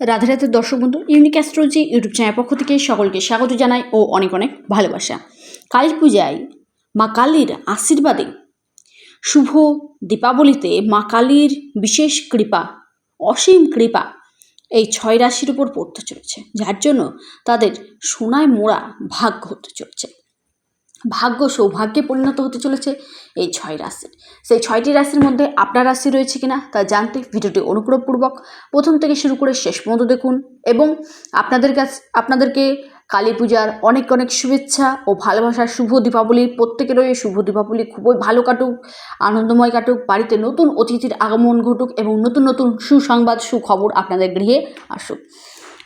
রাধে রাধে দর্শক বন্ধু unique astrology YouTube channel পক্ষ থেকে সকলকে স্বাগত জানাই ও অনেক অনেক ভালোবাসা। কালী পূজায় মা কালীর আশীর্বাদে, শুভ দীপাবলিতে মা কালীর বিশেষ কৃপা, অসীম কৃপা এই ছয় রাশির উপর পড়তে চলেছে। যার জন্য তাদের সোনায় মোড়া ভাগ্য হতে চলেছে। ভাগ্য সৌভাগ্যে পরিণত হতে চলেছে এই ছয় রাশির। সেই ছয়টি রাশির মধ্যে আপনার রাশি রয়েছে কিনা তা জানতে ভিডিওটি অনুগ্রহপূর্বক প্রথম থেকে শুরু করে শেষ পর্যন্ত দেখুন এবং আপনাদের কাছে, আপনাদেরকে কালী পূজার অনেক অনেক শুভেচ্ছা ও ভালোবাসার শুভ দীপাবলির প্রত্যেকেরই শুভ দীপাবলি খুবই ভালো কাটুক, আনন্দময় কাটুক, বাড়িতে নতুন অতিথির আগমন ঘটুক এবং নতুন নতুন সুসংবাদ, সুখবর আপনাদের গৃহে আসুক।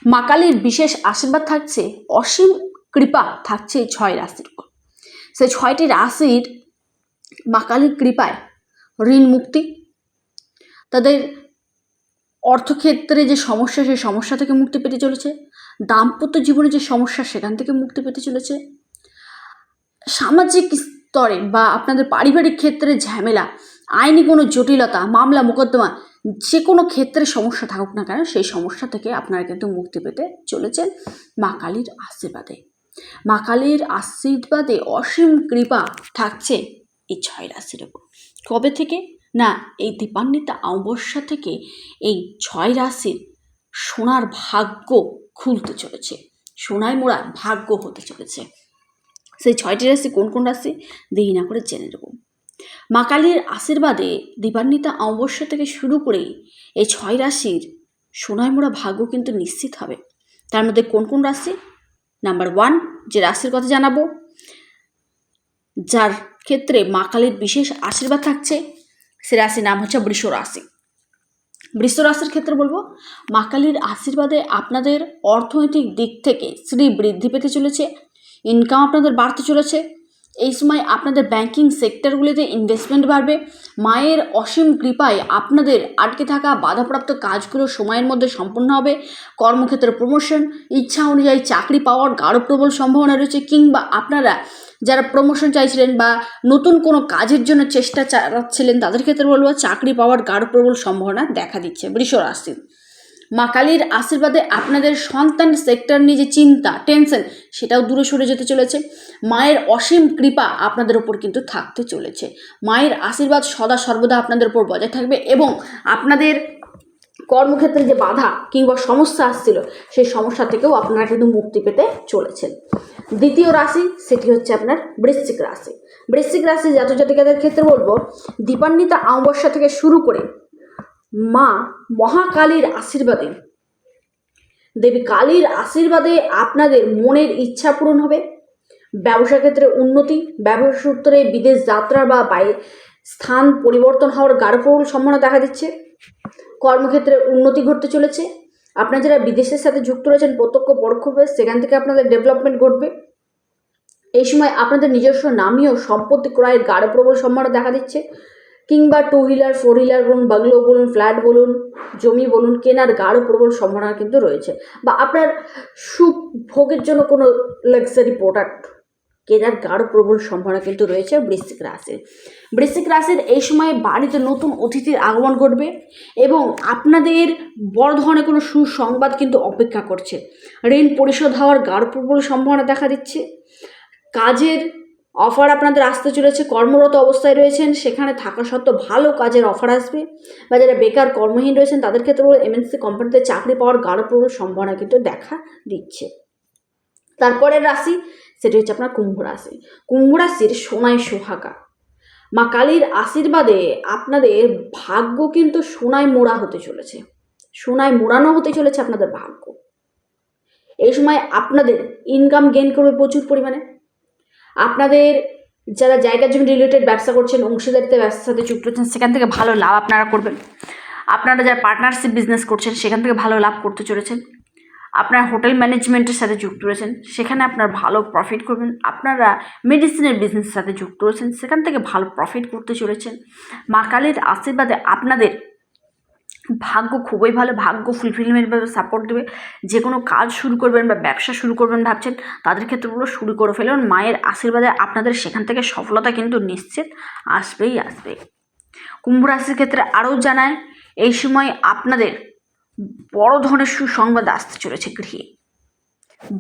মা কালীর বিশেষ আশীর্বাদ থাকছে, অসীম কৃপা থাকছে ছয় রাশির উপর। সেই ছয়টি রাশির মা কালীর কৃপায় ঋণ মুক্তি, তাদের অর্থক্ষেত্রে যে সমস্যা, সেই সমস্যা থেকে মুক্তি পেতে চলেছে, দাম্পত্য জীবনে যে সমস্যা, সেখান থেকে মুক্তি পেতে চলেছে। সামাজিক স্তরে বা আপনাদের পারিবারিক ক্ষেত্রে ঝামেলা, আইনি কোনো জটিলতা, মামলা, মোকদ্দমা, যে কোনো ক্ষেত্রে সমস্যা থাকুক না কেন, সেই সমস্যা থেকে আপনারা কিন্তু মুক্তি পেতে চলেছেন মা কালীর আশীর্বাদে। মা কালীর আশীর্বাদে অসীম কৃপা থাকছে এই ছয় রাশির ওপর কবে থেকে? না, এই দীপান্বিতা অমাবস্যা থেকে এই ছয় রাশির সোনার ভাগ্য খুলতে চলেছে। সোনায় মোড়া ভাগ্য হতে চলেছে। সেই ছয়টি রাশি কোন কোন রাশি? দেরি না করে জেনে নেব। মা কালীর আশীর্বাদে দীপান্বিতা অমাবস্যা থেকে শুরু করে এই ছয় রাশির সোনায় মোড়া ভাগ্য কিন্তু নিশ্চিত হবে। তার মধ্যে কোন কোন রাশি? নাম্বার ওয়ান যে রাশির কথা জানাব, যার ক্ষেত্রে মা কালীর বিশেষ আশীর্বাদ থাকছে, সে রাশির নাম হচ্ছে বৃষ রাশি। বৃষ রাশির ক্ষেত্রে বলব, মা কালীর আশীর্বাদে আপনাদের অর্থনৈতিক দিক থেকে শ্রী বৃদ্ধি পেতে চলেছে ইনকাম আপনাদের বাড়তে চলেছে এই সময় আপনাদের ব্যাংকিং সেক্টরগুলিতে ইনভেস্টমেন্ট বাড়বে। মায়ের অসীম কৃপায় আপনাদের আটকে থাকা বাধাপ্রাপ্ত কাজগুলো সময়ের মধ্যে সম্পন্ন হবে। কর্মক্ষেত্রে প্রমোশন ইচ্ছা অনুযায়ী চাকরি পাওয়ার গাঢ় প্রবল সম্ভাবনা রয়েছে কিংবা আপনারা যারা প্রমোশন চাইছিলেন বা নতুন কোনো কাজের জন্য চেষ্টা চালাচ্ছিলেন, তাদের ক্ষেত্রে বলব চাকরি পাওয়ার গাঢ় প্রবল সম্ভাবনা দেখা দিচ্ছে বৃষ রাশি মা কালীর আশীর্বাদে আপনাদের সন্তান সেক্টর নিয়ে যে চিন্তা টেনশন সেটাও দূরে সরে যেতে চলেছে। মায়ের অসীম কৃপা আপনাদের ওপর কিন্তু থাকতে চলেছে। মায়ের আশীর্বাদ সদা সর্বদা আপনাদের উপর বজায় থাকবে এবং আপনাদের কর্মক্ষেত্রে যে বাধা কিংবা সমস্যা আসছিল, সেই সমস্যা থেকেও আপনারা কিন্তু মুক্তি পেতে চলেছেন। দ্বিতীয় রাশি, সেটি হচ্ছে আপনার বৃশ্চিক রাশি। বৃশ্চিক রাশি জাতক জাতিকাদের ক্ষেত্রে বলব, দীপান্বিতা অমাবস্যা থেকে শুরু করে মা মহাকালীর আশীর্বাদে। দেবী কালীর আশীর্বাদে আপনাদের মনের ইচ্ছা পূরণ হবে। ব্যবসা ক্ষেত্রে উন্নতি, ব্যবসা সূত্রে বিদেশ যাত্রা বা বাইরে স্থান পরিবর্তন হওয়ার গাঢ় প্রবল সম্ভাবনা দেখা দিচ্ছে। কর্মক্ষেত্রে উন্নতি ঘটতে চলেছে। আপনারা যারা বিদেশের সাথে যুক্ত রয়েছেন, প্রত্যক্ষ পরোক্ষভাবে সেখান থেকে আপনাদের ডেভেলপমেন্ট ঘটবে। এই সময় আপনাদের নিজস্ব নামীয় সম্পত্তি ক্রয়ের গাঢ় প্রবল সম্ভাবনা দেখা দিচ্ছে। কিংবা টু হুইলার ফোর হুইলার বলুন বাংলো বলুন ফ্ল্যাট বলুন, জমি বলুন, কেনার গাঢ় প্রবল সম্ভাবনা কিন্তু রয়েছে। বা আপনার সুখ ভোগের জন্য কোনো লাক্সারি প্রোডাক্ট কেনার গাঢ় প্রবল সম্ভাবনা কিন্তু রয়েছে বৃশ্চিক রাশির। বৃশ্চিক রাশির এই সময়ে বাড়িতে নতুন অতিথির আগমন ঘটবে এবং আপনাদের বড় ধরনের কোনো সুসংবাদ কিন্তু অপেক্ষা করছে। ঋণ পরিশোধ হওয়ার গাঢ় প্রবল সম্ভাবনা দেখা দিচ্ছে। কাজের অফার আপনাদের আসতে চলেছে, কর্মরত অবস্থায় রয়েছেন, সেখানে থাকা সত্ত্বেও ভালো কাজের অফার আসবে। বা যারা বেকার কর্মহীন রয়েছেন, তাদের ক্ষেত্রেও এমএনসি কোম্পানিতে চাকরি পাওয়ার গাঢ় সম্ভাবনা কিন্তু দেখা দিচ্ছে। তারপরের রাশি, সেটি হচ্ছে আপনার কুম্ভ রাশি। কুম্ভ রাশির সোনায় সোহাগা। মা কালীর আশীর্বাদে আপনাদের ভাগ্য কিন্তু সোনায় মোড়া হতে চলেছে। সোনায় মোড়ানো হতে চলেছে আপনাদের ভাগ্য। এই সময় আপনাদের ইনকাম গেইন করবে প্রচুর পরিমাণে। আপনাদের যারা জায়গা জমি রিলেটেড ব্যবসা করছেন অংশীদারিত্বে ব্যবসার সাথে যুক্ত হচ্ছেন সেখান থেকে ভালো লাভ আপনারা করবেন। আপনারা যারা পার্টনারশিপ বিজনেস করছেন, সেখান থেকে ভালো লাভ করতে চলেছেন। আপনার হোটেল ম্যানেজমেন্টের সাথে যুক্ত রয়েছেন, সেখানে আপনার ভালো প্রফিট করবেন। আপনারা মেডিসিনের বিজনেসের সাথে যুক্ত রয়েছেন, সেখান থেকে ভালো প্রফিট করতে চলেছেন। মা কালীর আশীর্বাদে আপনাদের ভাগ্য, খুবই ভালো ভাগ্য ফুলফিলমেন্টভাবে সাপোর্ট দেবে। যে কোনো কাজ শুরু করবেন বা ব্যবসা শুরু করবেন ভাবছেন, তাদের ক্ষেত্রগুলো শুরু করে ফেলুন। মায়ের আশীর্বাদে আপনাদের সেখান থেকে সফলতা কিন্তু নিশ্চিত আসবেই আসবে। কুম্ভ রাশির ক্ষেত্রে আরও জানায় এই সময় আপনাদের বড় ধরনের সুসংবাদ আসতে চলেছে গৃহে।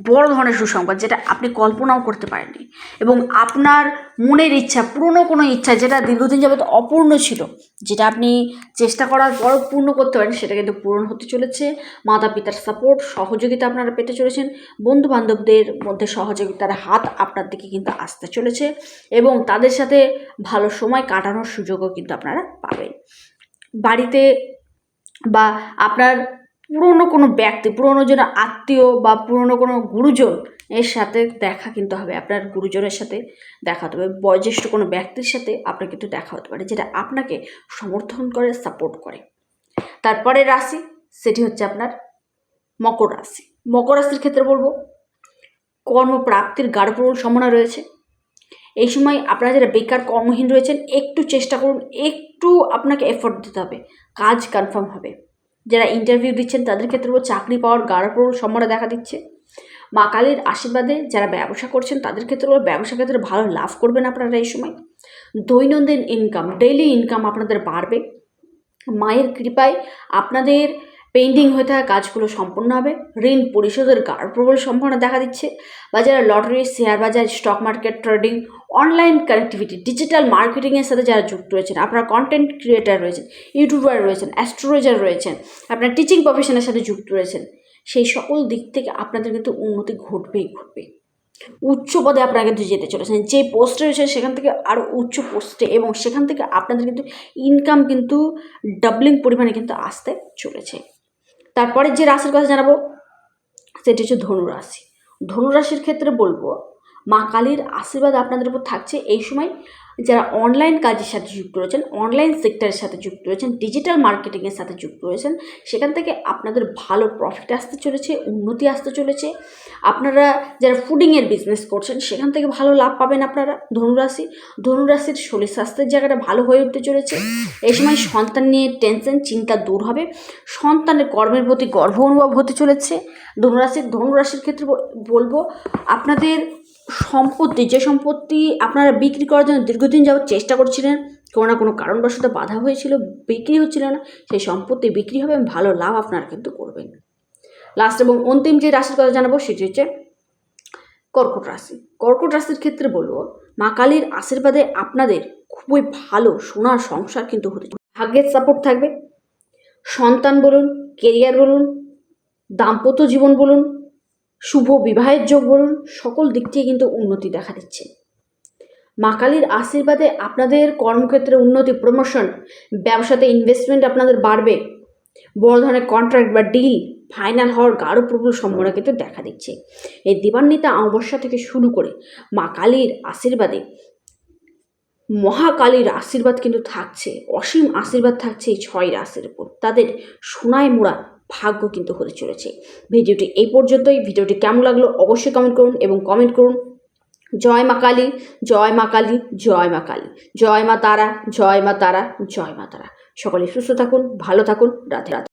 বড় ধরনের সুসংবাদ যেটা আপনি কল্পনাও করতে পারেননি। এবং আপনার মনের ইচ্ছা, পুরনো কোনো ইচ্ছা যেটা দীর্ঘদিন যাবত অপূর্ণ ছিল, যেটা আপনি চেষ্টা করার পরও পূর্ণ করতে পারেন, সেটা কিন্তু পূরণ হতে চলেছে। মাতা পিতার সাপোর্ট সহযোগিতা আপনারা পেতে চলেছেন। বন্ধু বান্ধবদের মধ্যে সহযোগিতার হাত আপনার দিকে কিন্তু আসতে চলেছে এবং তাদের সাথে ভালো সময় কাটানোর সুযোগও কিন্তু আপনারা পাবেন। বাড়িতে বা আপনার পুরনো কোনো ব্যক্তি, পুরনো যেন আত্মীয় বা পুরনো কোনো গুরুজন এর সাথে দেখা কিন্তু হবে। আপনার গুরুজনের সাথে দেখা হতে হবে বয়োজ্যেষ্ঠ কোনো ব্যক্তির সাথে আপনার কিন্তু দেখা হতে পারে, যেটা আপনাকে সমর্থন করে সাপোর্ট করে। তারপরে রাশি, সেটি হচ্ছে আপনার মকর রাশি। মকর রাশির ক্ষেত্রে বলব, কর্মপ্রাপ্তির গাঢ় প্রবল সম্ভাবনা রয়েছে। এই সময় আপনারা যারা বেকার কর্মহীন রয়েছেন, একটু চেষ্টা করুন, একটু আপনাকে এফোর্ট দিতে হবে। কাজ কনফার্ম হবে। যারা ইন্টারভিউ দিচ্ছেন তাদের ক্ষেত্রে চাকরি পাওয়ার গাঢ় সম্ভাবনা দেখা দিচ্ছে। মা কালীর আশীর্বাদে যারা ব্যবসা করছেন তাদের ক্ষেত্রেও ব্যবসা ক্ষেত্রে ভালো লাভ করবেন আপনারা এই সময়। দৈনন্দিন ইনকাম ডেইলি ইনকাম আপনাদের বাড়বে। মায়ের কৃপায় আপনাদের পেন্ডিং হয়ে থাকা কাজগুলো সম্পন্ন হবে। ঋণ পরিশোধের গাঢ় প্রবল সম্ভাবনা দেখা দিচ্ছে। বা যারা লটারি শেয়ার বাজার stock market trading online connectivity digital মার্কেটিংয়ের সাথে যারা যুক্ত রয়েছেন, আপনারা কন্টেন্ট ক্রিয়েটার রয়েছেন ইউটিউবার রয়েছেন অ্যাস্ট্রোলজার রয়েছেন, আপনার টিচিং প্রফেশনের সাথে যুক্ত রয়েছেন, সেই সকল দিক থেকে আপনাদের কিন্তু উন্নতি ঘটবেই ঘটবে। উচ্চ পদে আপনারা কিন্তু যেতে চলেছেন। যে পোস্টে রয়েছে সেখান থেকে আরও উচ্চ পোস্টে এবং সেখান থেকে আপনাদের কিন্তু ইনকাম কিন্তু ডাবলিং পরিমাণে কিন্তু আসতে চলেছে। তারপরে যে রাশির কথা জানাব, সেটি হচ্ছে ধনুরাশি ধনুরাশির ক্ষেত্রে বলব, মা কালীর আশীর্বাদ আপনাদের উপর থাকছে। এই সময় যারা অনলাইন কাজের সাথে যুক্ত রয়েছেন অনলাইন সেক্টরের সাথে যুক্ত রয়েছেন ডিজিটাল মার্কেটিংয়ের সাথে যুক্ত রয়েছেন, সেখান থেকে আপনাদের ভালো প্রফিট আসতে চলেছে, উন্নতি আসতে চলেছে। আপনারা যারা ফুডিংয়ের বিজনেস করছেন, সেখান থেকে ভালো লাভ পাবেন আপনারা, ধনুরাশি। ধনুরাশির শরীর স্বাস্থ্যের জায়গাটা ভালো হয়ে উঠতে চলেছে। এই সময় সন্তান নিয়ে টেনশন চিন্তা দূর হবে। সন্তানের কর্মের প্রতি গর্ব অনুভব হতে চলেছে। ধনুরাশির ধনুরাশির ক্ষেত্রে বল- বলব, আপনাদের সম্পত্তি, যে সম্পত্তি আপনারা বিক্রি করার জন্য দীর্ঘদিন যাবত চেষ্টা করছিলেন, কোনো না কোনো কারণবশত বাধা হয়েছিল, বিক্রি হচ্ছিল না, সেই সম্পত্তি বিক্রি হবে, ভালো লাভ আপনারা কিন্তু করবেন। লাস্ট এবং অন্তিম যে রাশির কথা জানাব, সেটি হচ্ছে কর্কট রাশি। কর্কট রাশির ক্ষেত্রে বলব, মা কালীর আশীর্বাদে আপনাদের খুবই ভালো সোনার সংসার কিন্তু হতে। ভাগ্যের সাপোর্ট থাকবে। সন্তান বলুন কেরিয়ার বলুন, দাম্পত্য জীবন বলুন শুভ বিবাহের যোগ বলুন সকল দিক থেকে কিন্তু উন্নতি দেখা দিচ্ছে। মা কালীর আশীর্বাদে আপনাদের কর্মক্ষেত্রে উন্নতি প্রমোশন ব্যবসাতে ইনভেস্টমেন্ট আপনাদের বাড়বে। বড় ধরনের কন্ট্রাক্ট বা ডিল ফাইনাল হওয়ার গাঢ় প্রবল সম্ভাবনা কিন্তু দেখা দিচ্ছে। এই দিবান্বিতা অমাবস্যা থেকে শুরু করে মা কালীর আশীর্বাদে মহাকালীর আশীর্বাদ কিন্তু থাকছে। অসীম আশীর্বাদ থাকছে এই ছয় রাশির উপর। তাদের সোনায় মোড়া ভাগ্য কিন্তু হতে চলেছে। ভিডিওটি এই পর্যন্তই। ভিডিওটি কেমন লাগল অবশ্যই কমেন্ট করুন এবং কমেন্ট করুন, জয় মা কালী, জয় মা কালী, জয় মা কালী, জয় মা তারা, জয় মা তারা, জয় মা তারা। সকলে সুস্থ থাকুন, ভালো থাকুন, রাধে রাধে।